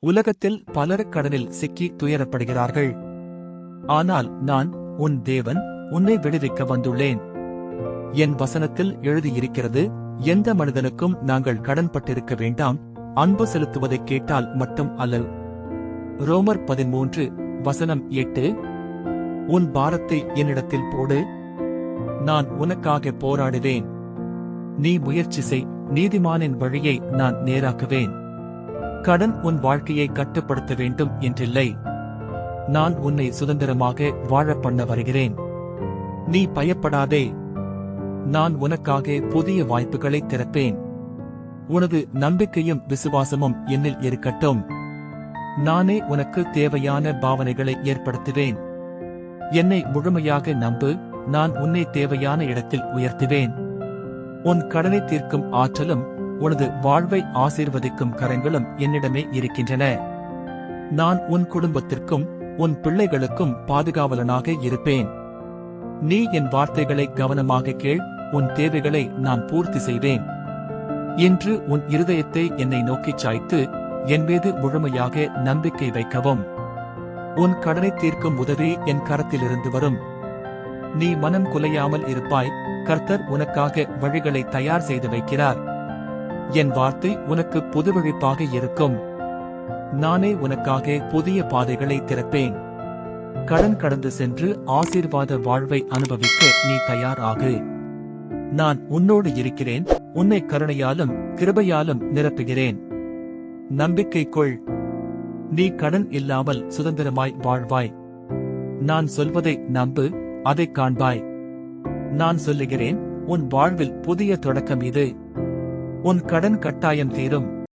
உலகத்தில் பலர் கடனில் சிக்கி துயரப்படுகிறார்கள். ஆனால் நான் உன் தேவன் உன்னை விடுவிக்க வந்துள்ளேன். என் வசனத்தில் எழுதியிருக்கிறது எந்த மனிதனுக்கும் நாங்கள் கடன்பட்டிருக்க வேண்டாம் அன்பு செலுத்துவதைக் கேட்டால் மட்டும் அல்லல் ரோமர் பதிமூன்று வசனம் எட்டு உன் பாரத்தை என்னிடத்தில் போடு நான் உனக்காக போராடுவேன். நீ முயற்சி செய் நீதிமானின் வழியை நான் நேராக்குவேன். கடன் உன் வாழ்க்கையை கட்டுப்படுத்த வேண்டும் என்றில்லை. நான் உன்னை சுதந்திரமாக வாழ பண்ண வருகிறேன். நீ பயப்படாதே. நான் உனக்காக புதிய வாய்ப்புகளை திறப்பேன். உனது நம்பிக்கையும் விசுவாசமும் என்னில் இருக்கட்டும். நானே உனக்கு தேவையான பாவனைகளை ஏற்படுத்துவேன். என்னை முழுமையாக நம்பு நான் உன்னை தேவையான இடத்தில் உயர்த்துவேன். உன் கடனை தீர்க்கும் ஆற்றலும் உனது வாழ்வை ஆசீர்வதிக்கும் கரங்களும் என்னிடமே இருக்கின்றன. நான் உன் குடும்பத்திற்கும் உன் பிள்ளைகளுக்கும் பாதுகாவலனாக இருப்பேன். நீ என் வார்த்தைகளை கவனமாக கேள் உன் தேவைகளை நான் பூர்த்தி செய்வேன். இன்று உன் இருதயத்தை என்னை நோக்கிச் சாய்த்து என் மீது முழுமையாக நம்பிக்கை வைக்கவும். உன் கடனை தீர்க்கும் உதவி என் கரத்திலிருந்து வரும். நீ மனம் குலையாமல் இருப்பாய் கர்த்தர் உனக்காக வழிகளை தயார் செய்து வைக்கிறார். என் வார்த்தை உனக்கு புதுவழிப்பாக இருக்கும். நானே உனக்காக புதிய பாதைகளை திறப்பேன். கடன் கடந்து சென்று ஆசீர்வாத வாழ்வை அனுபவிக்க நீ தயார் ஆகு நான் உன்னோடு இருக்கிறேன் உன்னை கருணையாலும் கிருபையாலும் நிரப்புகிறேன். நம்பிக்கை கொள் நீ கடன் இல்லாமல் சுதந்திரமாய் வாழ்வாய். நான் சொல்வதை நம்பு அதைக் காண்பாய். நான் சொல்லுகிறேன் உன் வாழ்வில் புதிய தொடக்கம் இது. உன் கடன் கட்டாயம் தீரும்.